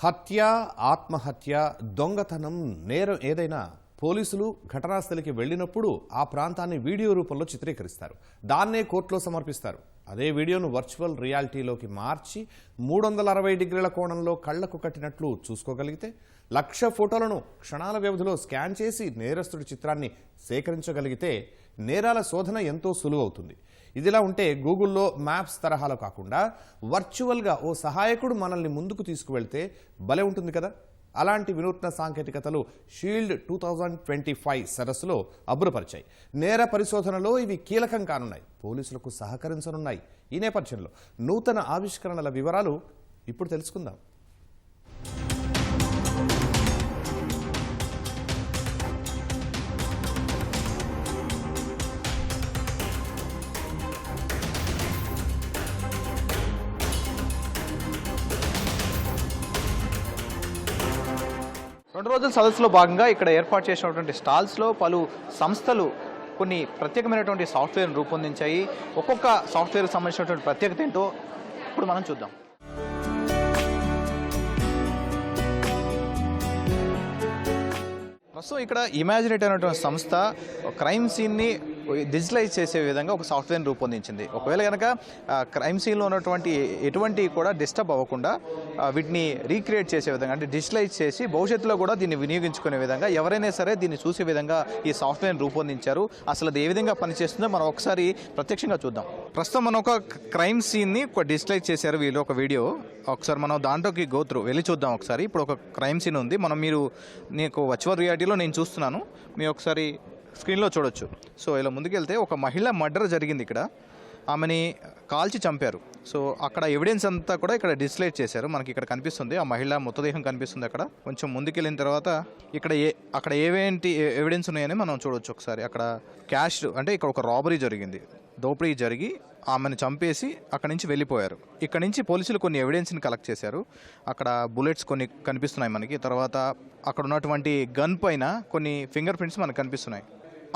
హత్య ఆత్మహత్య దొంగతనం నేరం ఏదైనా పోలీసులు ఘటనాస్థలికి వెళ్ళినప్పుడు ఆ ప్రాంతాన్ని వీడియో రూపంలో చిత్రీకరిస్తారు. దాన్నే కోర్టులో సమర్పిస్తారు. అదే వీడియోను వర్చువల్ రియాలిటీలోకి మార్చి మూడు వందల అరవై డిగ్రీల కోణంలో కళ్ళకు కట్టినట్లు చూసుకోగలిగితే లక్ష ఫోటోలను క్షణాల వ్యవధిలో స్కాన్ చేసి నేరస్తుడి చిత్రాన్ని సేకరించగలిగితే నేరాల శోధన ఎంతో సులువవుతుంది. ఇదిలా ఉంటే గూగుల్లో మ్యాప్స్ తరహాలో కాకుండా వర్చువల్గా ఓ సహాయకుడు మనల్ని ముందుకు తీసుకువెళ్తే భలే ఉంటుంది కదా? అలాంటి వినూత్న సాంకేతికతలు shield two thousand twenty five సరస్సులో అబ్బురపరిచాయి. నేర పరిశోధనలో ఇవి కీలకం కానున్నాయి. పోలీసులకు సహకరించనున్నాయి ఈ నేపథ్యంలో. నూతన ఆవిష్కరణల వివరాలు ఇప్పుడు తెలుసుకుందాం. రెండు రోజుల సదస్సులో భాగంగా ఇక్కడ ఏర్పాటు చేసినటువంటి స్టాల్స్లో పలు సంస్థలు కొన్ని ప్రత్యేకమైనటువంటి సాఫ్ట్వేర్ రూపొందించాయి. ఒక్కొక్క సాఫ్ట్వేర్కి సంబంధించినటువంటి ప్రత్యేకత ఏంటో ఇప్పుడు మనం చూద్దాం. ప్రస్తుతం ఇక్కడ ఇమాజినేట్ అనేటువంటి సంస్థ క్రైమ్ సీన్ని డిజిటలైజ్ చేసే విధంగా ఒక సాఫ్ట్వేర్ని రూపొందించింది. ఒకవేళ కనుక క్రైమ్ సీన్లో ఉన్నటువంటి ఎటువంటి కూడా డిస్టర్బ్ అవ్వకుండా వీటిని రీక్రియేట్ చేసే విధంగా అంటే డిజిటలైజ్ చేసి భవిష్యత్తులో కూడా దీన్ని వినియోగించుకునే విధంగా ఎవరైనా సరే దీన్ని చూసే విధంగా ఈ సాఫ్ట్వేర్ని రూపొందించారు. అసలు అది ఏ విధంగా పనిచేస్తుందో మనం ఒకసారి ప్రత్యక్షంగా చూద్దాం. ప్రస్తుతం మనం ఒక క్రైమ్ సీన్ని ఒక డిజిటలైజ్ చేశారు వీళ్ళు ఒక వీడియో ఒకసారి మనం దాంట్లోకి గోత్రు వెళ్ళి చూద్దాం ఒకసారి. ఇప్పుడు ఒక క్రైమ్ సీన్ ఉంది. మనం మీరు నీకు వర్చువల్ రియాలిటీలో నేను చూస్తున్నాను. మీరు ఒకసారి స్క్రీన్లో చూడొచ్చు. సో ఇలా ముందుకెళ్తే ఒక మహిళ మర్డర్ జరిగింది ఇక్కడ. ఆమెని కాల్చి చంపారు. సో అక్కడ ఎవిడెన్స్ అంతా కూడా ఇక్కడ డిస్ప్లే చేశారు. మనకి ఇక్కడ కనిపిస్తుంది. ఆ మహిళ మృతదేహం కనిపిస్తుంది అక్కడ. కొంచెం ముందుకెళ్ళిన తర్వాత ఇక్కడ ఏ అక్కడ ఏవేంటి ఎవిడెన్స్ ఉన్నాయని మనం చూడొచ్చు ఒకసారి. అక్కడ క్యాష్ అంటే ఇక్కడ ఒక రాబరీ జరిగింది. దోపిడీ జరిగి ఆమెను చంపేసి అక్కడి నుంచి వెళ్ళిపోయారు. ఇక్కడ నుంచి పోలీసులు కొన్ని ఎవిడెన్స్ని కలెక్ట్ చేశారు. అక్కడ బుల్లెట్స్ కొన్ని కనిపిస్తున్నాయి మనకి. తర్వాత అక్కడ ఉన్నటువంటి గన్ పైన కొన్ని ఫింగర్ ప్రింట్స్ మనకు కనిపిస్తున్నాయి.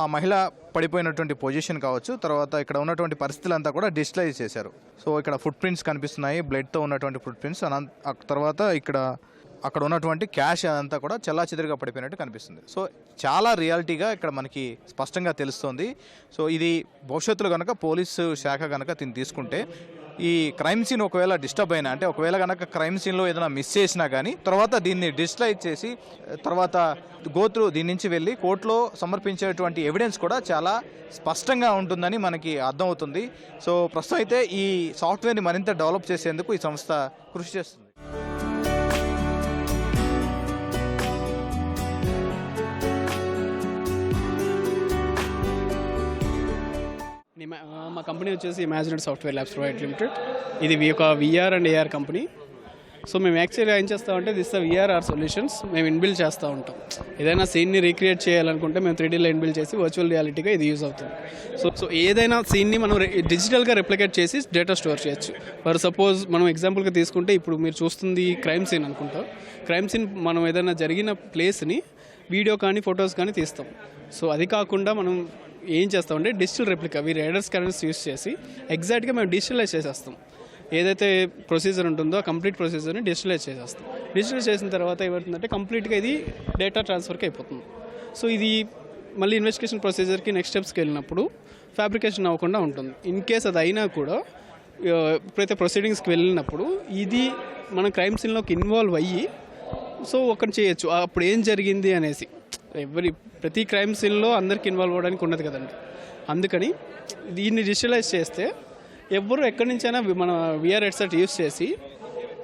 ఆ మహిళ పడిపోయినటువంటి పొజిషన్ కావచ్చు తర్వాత ఇక్కడ ఉన్నటువంటి పరిస్థితులంతా కూడా డిజిటలైజ్ చేశారు. సో ఇక్కడ ఫుట్ ప్రింట్స్ కనిపిస్తున్నాయి బ్లడ్తో ఉన్నటువంటి ఫుట్ ప్రింట్స్ అనంత తర్వాత ఇక్కడ అక్కడ ఉన్నటువంటి క్యాష్ అదంతా కూడా చల్లా చెదిరిగా పడిపోయినట్టు కనిపిస్తుంది. సో చాలా రియాలిటీగా ఇక్కడ మనకి స్పష్టంగా తెలుస్తోంది. సో ఇది భవిష్యత్తులో కనుక పోలీసు శాఖ కనుక దీన్ని తీసుకుంటే ఈ క్రైమ్ సీన్ ఒకవేళ డిస్టర్బ్ అయినా అంటే ఒకవేళ కనుక క్రైమ్ సీన్లో ఏదైనా మిస్ చేసినా కానీ తర్వాత దీన్ని డిజిటలైజ్ చేసి తర్వాత గోత్రు దీని నుంచి వెళ్ళి కోర్టులో సమర్పించేటువంటి ఎవిడెన్స్ కూడా చాలా స్పష్టంగా ఉంటుందని మనకి అర్థమవుతుంది. సో ప్రస్తుతం అయితే ఈ సాఫ్ట్వేర్ని మరింత డెవలప్ చేసేందుకు ఈ సంస్థ కృషి చేస్తుంది. మా కంపెనీ వచ్చేసి Imaginate software labs private limited ఇది ఒక VR and AR company. So మేము యాక్చువల్గా ఏం చేస్తామంటే దిస్ విఆర్ ఆర్ సొల్యూషన్స్ మేము ఇన్బిల్డ్ చేస్తూ ఉంటాం. ఏదైనా సీన్ని రీక్రియేట్ చేయాలనుకుంటే మేము త్రీ డీలో ఇన్బిల్డ్ చేసి వర్చువల్ రియాలిటీగా ఇది యూజ్ అవుతుంది. సో సో ఏదైనా సీన్ని మనం డిజిటల్గా రెప్లికేట్ చేసి డేటా స్టోర్ చేయొచ్చు. ఫర్ సపోజ్ మనం ఎగ్జాంపుల్గా తీసుకుంటే ఇప్పుడు మీరు చూస్తుంది క్రైమ్ సీన్ అనుకుంటా. క్రైమ్ సీన్ మనం ఏదైనా జరిగిన ప్లేస్ని వీడియో కానీ ఫొటోస్ కానీ తీస్తాం. సో అది కాకుండా మనం ఏం చేస్తామంటే డిజిటల్ రెప్లికా వీ రైడర్స్ కరెంట్స్ యూస్ చేసి ఎగ్జాక్ట్గా మేము డిజిటలైజ్ చేసేస్తాం. ఏదైతే ప్రొసీజర్ ఉంటుందో కంప్లీట్ ప్రొసీజర్ని డిజిటలైజ్ చేసేస్తాం. డిజిటలైజ్ చేసిన తర్వాత ఏమవుతుందంటే కంప్లీట్గా ఇది డేటా ట్రాన్స్ఫర్కి అయిపోతుంది. సో ఇది మళ్ళీ ఇన్వెస్టిగేషన్ ప్రొసీజర్కి నెక్స్ట్ స్టెప్స్కి వెళ్ళినప్పుడు ఫ్యాబ్రికేషన్ అవ్వకుండా ఉంటుంది. ఇన్ కేస్ అది అయినా కూడా ఎప్పుడైతే ప్రొసీడింగ్స్కి వెళ్ళినప్పుడు ఇది మన క్రైమ్ సీన్లోకి ఇన్వాల్వ్ అయ్యి సో ఒకటి చేయొచ్చు. అప్పుడు ఏం జరిగింది అనేసి. ఎవరి ప్రతి క్రైమ్ సీన్లో అందరికి ఇన్వాల్వ్ అవ్వడానికి ఉండదు కదండి. అందుకని దీన్ని డిజిటలైజ్ చేస్తే ఎవ్వరు ఎక్కడి నుంచైనా మన విఆర్ హెడ్సెట్ యూస్ చేసి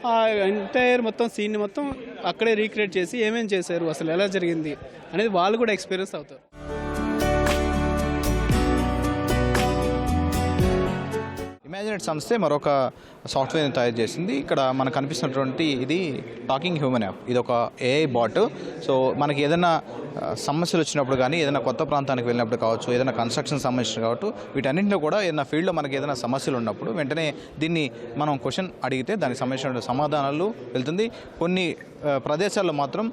ఆ ఎంటైర్ మొత్తం సీన్ని మొత్తం అక్కడే రీక్రియేట్ చేసి ఏమేం చేశారు అసలు ఎలా జరిగింది అనేది వాళ్ళు కూడా ఎక్స్పీరియన్స్ అవుతారు. ఇమాజినేట్ సంస్థే మరొక సాఫ్ట్వేర్ని తయారు చేసింది. ఇక్కడ మనకు కనిపిస్తున్నటువంటి ఇది టాకింగ్ హ్యూమన్ యాప్. ఇది ఒక ఏఐ బాట్. సో మనకి ఏదైనా సమస్యలు వచ్చినప్పుడు కానీ ఏదైనా కొత్త ప్రాంతానికి వెళ్ళినప్పుడు కావచ్చు ఏదైనా కన్స్ట్రక్షన్ సంబంధించిన కావచ్చు వీటన్నింటిలో కూడా ఏదైనా ఫీల్డ్లో మనకి ఏదైనా సమస్యలు ఉన్నప్పుడు వెంటనే దీన్ని మనం క్వశ్చన్ అడిగితే దానికి సంబంధించిన సమాధానాలు వెళ్తుంది. కొన్ని ప్రదేశాల్లో మాత్రం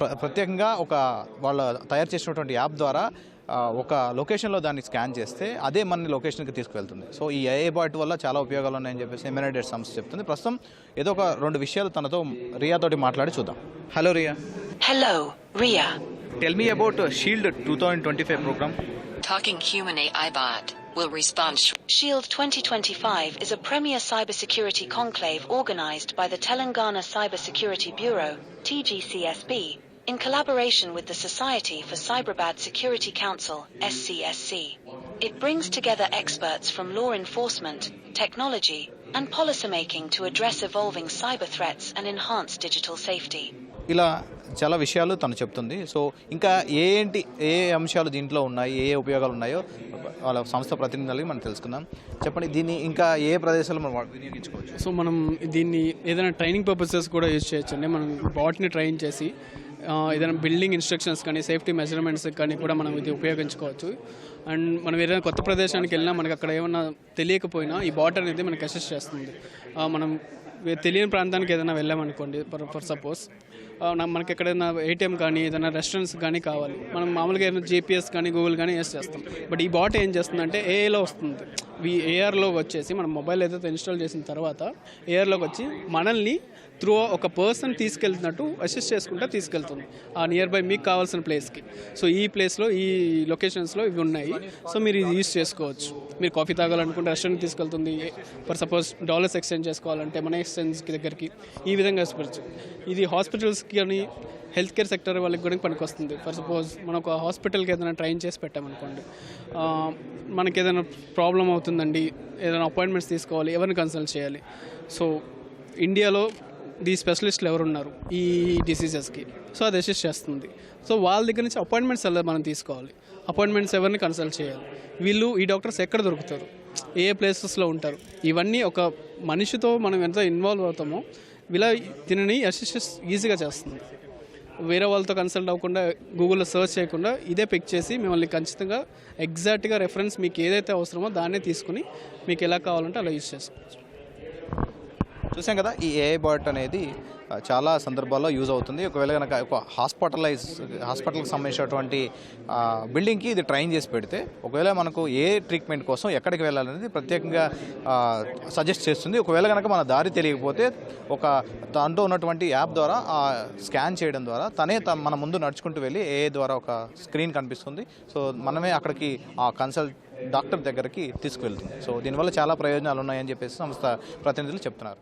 ప్ర- ప్రత్యేకంగా ఒక వాళ్ళ తయారు చేసినటువంటి యాప్ ద్వారా ఒక లొకేషన్లో దాన్ని స్కాన్ చేస్తే అదే మన లొకేషన్కి తీసుకువెళ్తుంది. సో ఈ ఏఐ బాట్ వల్ల చాలా ఉపయోగాలు ఉన్నాయని చెప్పేసి ఎమ్యూనైటెడ్ సంస్థ చెప్తుంది. ప్రస్తుతం ఏదో ఒక రెండు విషయాలు తనతో రియా తోటి మాట్లాడి చూద్దాం. Hello Ria Hello, Ria. Tell me about shield two thousand twenty five program Talking Human AI bot will respond. sh- Shield 2025 is a premier cybersecurity conclave organized by the Telangana Cybersecurity Bureau, TGCSB, in collaboration with the Society for Cyberbad Security Council, SCSC. It brings together experts from law enforcement, technology, and policymaking to address evolving cyber threats and enhance digital safety. ఇలా చాలా విషయాలు తను చెప్తుంది so ఇంకా ఏ ఏంటి ఏ అంశాలు దీంట్లో ఉన్నాయి ఏ ఏ ఉపయోగాలు ఉన్నాయో వాళ్ళ సంస్థ ప్రతినిధులకి మనం తెలుసుకుందాం చెప్పండి దీన్ని ఇంకా ఏ ప్రదేశాల్లో మనం వినియోగించుకోవచ్చు సో మనం దీన్ని ఏదైనా ట్రైనింగ్ పర్పసెస్ కూడా యూజ్ చేయొచ్చు అండి మనం బాట్ని ట్రైన్ చేసి ఏదైనా బిల్డింగ్ ఇన్స్ట్రక్షన్స్ కానీ సేఫ్టీ మెజర్మెంట్స్ కానీ కూడా మనం ఇది ఉపయోగించుకోవచ్చు. అండ్ మనం ఏదైనా కొత్త ప్రదేశానికి వెళ్ళినా మనకు అక్కడ ఏమన్నా తెలియకపోయినా ఈ బాట్ అనేది మనకి అసెస్ట్ చేస్తుంది. మనం తెలియని ప్రాంతానికి ఏదైనా వెళ్ళామనుకోండి ఫర్ ఫర్ సపోజ్ మనకి ఎక్కడైనా ఏటీఎం కానీ ఏదైనా రెస్టారెంట్స్ కానీ కావాలి. మనం మామూలుగా ఏదైనా జీపీఎస్ కానీ గూగుల్ కానీ యూస్ చేస్తాం. బట్ ఈ బాట్ ఏం చేస్తుందంటే ఏఏలో వస్తుంది. ఈ ఏఆర్లో వచ్చేసి మనం మొబైల్ ఏదైతే ఇన్స్టాల్ చేసిన తర్వాత ఏఆర్లోకి వచ్చి మనల్ని త్రూ ఒక పర్సన్ తీసుకెళ్తున్నట్టు అసిస్ట్ చేసుకుంటూ తీసుకెళ్తుంది. ఆ నియర్ బై మీకు కావాల్సిన ప్లేస్కి సో ఈ ప్లేస్లో ఈ లొకేషన్స్లో ఇవి ఉన్నాయి. సో మీరు ఇది యూస్ చేసుకోవచ్చు. మీరు కాఫీ తాగాలనుకుంటే రెస్టారెంట్ తీసుకెళ్తుంది. ఫర్ సపోజ్ డాలర్స్ ఎక్స్చేంజ్ చేసుకోవాలంటే మన ఎక్స్చేంజ్కి దగ్గరికి ఈ విధంగా ఇది హాస్పిటల్స్కి కానీ హెల్త్ కేర్ సెక్టర్ వాళ్ళకి కూడా పనికొస్తుంది. ఫర్ సపోజ్ మనం ఒక హాస్పిటల్కి ఏదైనా ట్రైన్ చేసి పెట్టామనుకోండి మనకి ఏదైనా ప్రాబ్లం అవుతుందండి ఏదైనా అపాయింట్మెంట్స్ తీసుకోవాలి ఎవరిని కన్సల్ట్ చేయాలి? సో ఇండియాలో ది స్పెషలిస్టులు ఎవరున్నారు ఈ డిసీజెస్కి? సో అది అసిస్ట్ చేస్తుంది. సో వాళ్ళ దగ్గర నుంచి అపాయింట్మెంట్స్ ఎలా మనం తీసుకోవాలి? అపాయింట్మెంట్స్ ఎవరిని కన్సల్ట్ చేయాలి? వీళ్ళు ఈ డాక్టర్స్ ఎక్కడ దొరుకుతారు? ఏ ప్లేసెస్లో ఉంటారు? ఇవన్నీ ఒక మనిషితో మనం ఎంత ఇన్వాల్వ్ అవుతామో ఇలా దీనిని అసిస్ట్ ఈజీగా చేస్తుంది. వేరే వాళ్ళతో కన్సల్ట్ అవ్వకుండా గూగుల్లో సర్చ్ చేయకుండా ఇదే పిక్ చేసి మిమ్మల్ని ఖచ్చితంగా ఎగ్జాక్ట్గా రెఫరెన్స్ మీకు ఏదైతే అవసరమో దాన్నే తీసుకుని మీకు ఎలా కావాలంటే అలా యూజ్ చేసుకోవచ్చు చూసాం కదా ఈ ఏఐ బాట్ అనేది చాలా సందర్భాల్లో యూజ్ అవుతుంది. ఒకవేళ కనుక ఒక హాస్పిటలైజ్ హాస్పిటల్కి సంబంధించినటువంటి బిల్డింగ్కి ఇది ట్రైన్ చేసి పెడితే ఒకవేళ మనకు ఏ ట్రీట్మెంట్ కోసం ఎక్కడికి వెళ్ళాలనేది ప్రత్యేకంగా సజెస్ట్ చేస్తుంది. ఒకవేళ కనుక మన దారి తెలియకపోతే ఒక దాంట్లో ఉన్నటువంటి యాప్ ద్వారా స్కాన్ చేయడం ద్వారా తనే మన ముందు నడుచుకుంటూ వెళ్ళి ఏఐ ద్వారా ఒక స్క్రీన్ కనిపిస్తుంది. సో మనమే అక్కడికి ఆ కన్సల్ట్ డాక్టర్ దగ్గరికి తీసుకువెళ్తుంది. సో దీనివల్ల చాలా ప్రయోజనాలు ఉన్నాయని చెప్పేసి సంస్థ ప్రతినిధులు చెప్తున్నారు.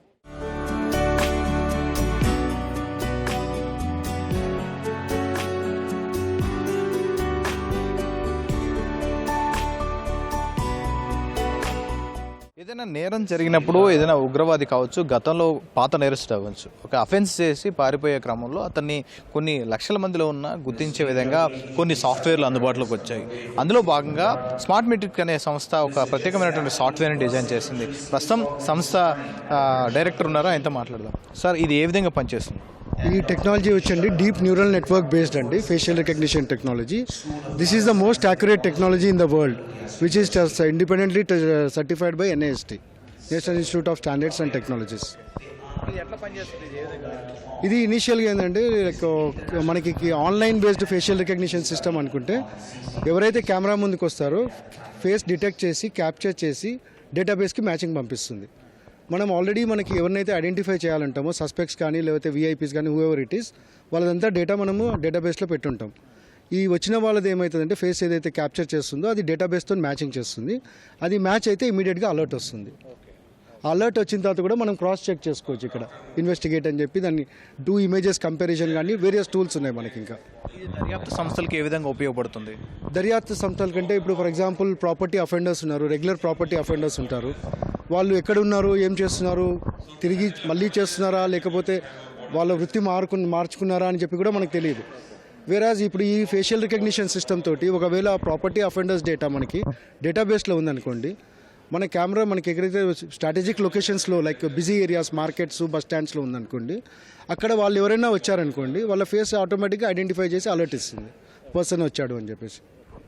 ఏదైనా నేరం జరిగినప్పుడు ఏదైనా ఉగ్రవాది కావచ్చు గతంలో పాత నేరస్తుడు అవ్వచ్చు. ఒక అఫెన్స్ చేసి పారిపోయే క్రమంలో అతన్ని కొన్ని లక్షల మందిలో ఉన్న గుర్తించే విధంగా కొన్ని సాఫ్ట్వేర్లు అందుబాటులోకి వచ్చాయి. అందులో భాగంగా స్మార్ట్ మెట్రిక్ అనే సంస్థ ఒక ప్రత్యేకమైనటువంటి సాఫ్ట్వేర్ని డిజైన్ చేసింది. ప్రస్తుతం సంస్థ డైరెక్టర్ ఉన్నారో? ఆయనతో మాట్లాడదాం. సార్ ఇది ఏ విధంగా పనిచేస్తుంది? ఈ టెక్నాలజీ వచ్చండి డీప్ న్యూరల్ నెట్వర్క్ బేస్డ్ అండి. Facial recognition technology this is the most accurate technology in the world which is independently certified by NIST national institute of standards and technologies ఇది ఇనీషియల్గా ఏంటంటే లైక్ మనకి online based facial recognition system అనుకుంటే ఎవరైతే camera ముందుకు వస్తారో face detect చేసి capture చేసి డేటాబేస్కి మ్యాచింగ్ పంపిస్తుంది. మనం ఆల్రెడీ మనకి ఎవరినైతే ఐడెంటిఫై చేయాలంటామో సస్పెక్ట్స్ కానీ లేకపోతే విఐపీస్ కానీ హూఎవర్ ఇట్ ఈస్ వాళ్ళదంతా డేటా మనము డేటాబేస్లో పెట్టుంటాం. ఈ వచ్చిన వాళ్ళది ఏమవుతుందంటే ఫేస్ ఏదైతే క్యాప్చర్ చేస్తుందో అది డేటాబేస్తో మ్యాచింగ్ చేస్తుంది. అది మ్యాచ్ అయితే ఇమీడియట్గా అలర్ట్ వస్తుంది. అలర్ట్ వచ్చిన తర్వాత కూడా మనం క్రాస్ చెక్ చేసుకోవచ్చు ఇక్కడ. ఇన్వెస్టిగేట్ అని చెప్పి దాన్ని టూ ఇమేజెస్ కంపారిజన్ కానీ వేరియస్ టూల్స్ ఉన్నాయి మనకి ఇంకా. దర్యాప్తు సంస్థలకి ఏ విధంగా ఉపయోగపడుతుంది? దర్యాప్తు సంస్థల కంటే ఇప్పుడు ఫర్ ఎగ్జాంపుల్ ప్రాపర్టీ అఫెండర్స్ ఉన్నారు. రెగ్యులర్ ప్రాపర్టీ అఫెండర్స్ ఉంటారు. వాళ్ళు ఎక్కడున్నారు ఏం చేస్తున్నారు తిరిగి మళ్ళీ చేస్తున్నారా లేకపోతే వాళ్ళ వృత్తి మారుకు మార్చుకున్నారా అని చెప్పి కూడా మనకు తెలియదు. వేరాజ్ ఇప్పుడు ఈ ఫేషియల్ రికగ్నిషన్ సిస్టమ్ తోటి ఒకవేళ ప్రాపర్టీ అఫెండర్స్ డేటా మనకి డేటాబేస్లో ఉందనుకోండి మన కెమెరా మనకి ఎక్కడైతే strategic లొకేషన్స్లో like busy areas markets bus స్టాండ్స్లో ఉందనుకోండి అక్కడ వాళ్ళు ఎవరైనా వచ్చారనుకోండి వాళ్ళ ఫేస్ ఆటోమేటిక్గా ఐడెంటిఫై చేసి అలర్ట్ ఇస్తుంది. పర్సన్ వచ్చాడు అని చెప్పేసి.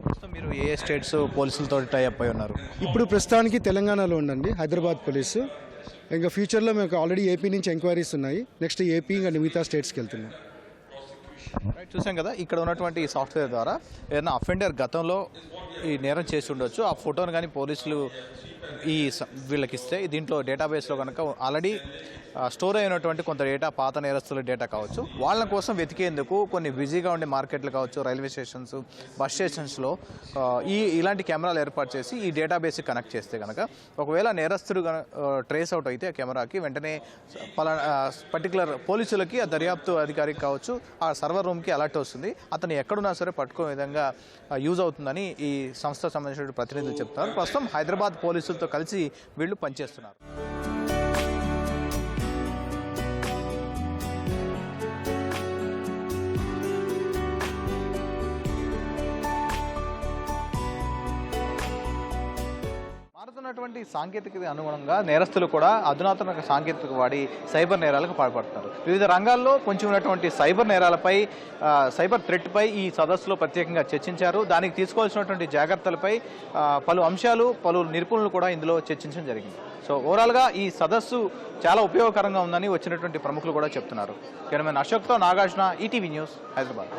ప్రస్తుతం మీరు ఏ స్టేట్స్ పోలీసులతో టైఅప్ అయి ఉన్నారు? ఇప్పుడు ప్రస్తుతానికి తెలంగాణలో ఉండండి హైదరాబాద్ పోలీసు. ఇంకా ఫ్యూచర్లో మేము ఆల్రెడీ ఏపీ నుంచి ఎంక్వైరీస్ ఉన్నాయి. నెక్స్ట్ ఏపీ ఇంకా మిగతా స్టేట్స్కి వెళ్తున్నాం. రైట్ చూసాం కదా ఇక్కడ ఉన్నటువంటి ఈ సాఫ్ట్వేర్ ద్వారా ఏదైనా అఫెండర్ గతంలో ఈ నేరం చేసి ఉండొచ్చు. ఆ ఫోటోను కానీ పోలీసులు ఈ వీళ్ళకి ఇస్తే దీంట్లో డేటాబేస్లో కనుక ఆల్రెడీ స్టోర్ అయినటువంటి కొంత డేటా పాత నేరస్తుల డేటా కావచ్చు. వాళ్ళ కోసం వెతికేందుకు కొన్ని బిజీగా ఉండే మార్కెట్లు కావచ్చు రైల్వే స్టేషన్స్ బస్ స్టేషన్స్లో ఈ ఇలాంటి కెమెరాలు ఏర్పాటు చేసి ఈ డేటాబేస్ కనెక్ట్ చేస్తే కనుక ఒకవేళ నేరస్తుడు ట్రేస్ అవుట్ అయితే ఆ కెమెరాకి వెంటనే పలా పర్టికులర్ పోలీసులకి ఆ దర్యాప్తు అధికారికి కావచ్చు ఆ సర్వర్ రూమ్కి అలర్ట్ వస్తుంది. అతను ఎక్కడున్నా సరే పట్టుకునే విధంగా యూజ్ అవుతుందని ఈ సంస్థ సంబంధించిన ప్రతినిధులు చెప్తున్నారు ప్రస్తుతం హైదరాబాద్ పోలీసులతో కలిసి వీళ్ళు పనిచేస్తున్నారు. ఉన్నటువంటి సాంకేతికత అనుగుణంగా నేరస్తులు కూడా అధునాతన సాంకేతిక వాడి సైబర్ నేరాలకు పాల్పడుతున్నారు వివిధ రంగాల్లో కొంచెం ఉన్నటువంటి సైబర్ నేరాలపై సైబర్ థ్రెట్పై ఈ సదస్సులో ప్రత్యేకంగా చర్చించారు. దానికి తీసుకోవాల్సినటువంటి జాగ్రత్తలపై పలు అంశాలు పలు నిపుణులు కూడా ఇందులో చర్చించడం జరిగింది. సో ఓవరాల్గా ఈ సదస్సు చాలా ఉపయోగకరంగా ఉందని వచ్చినటువంటి ప్రముఖులు కూడా చెప్తున్నారు. కెమెరామెన్ అశోక్తో నాగార్జున ఈటీవీ న్యూస్ హైదరాబాద్.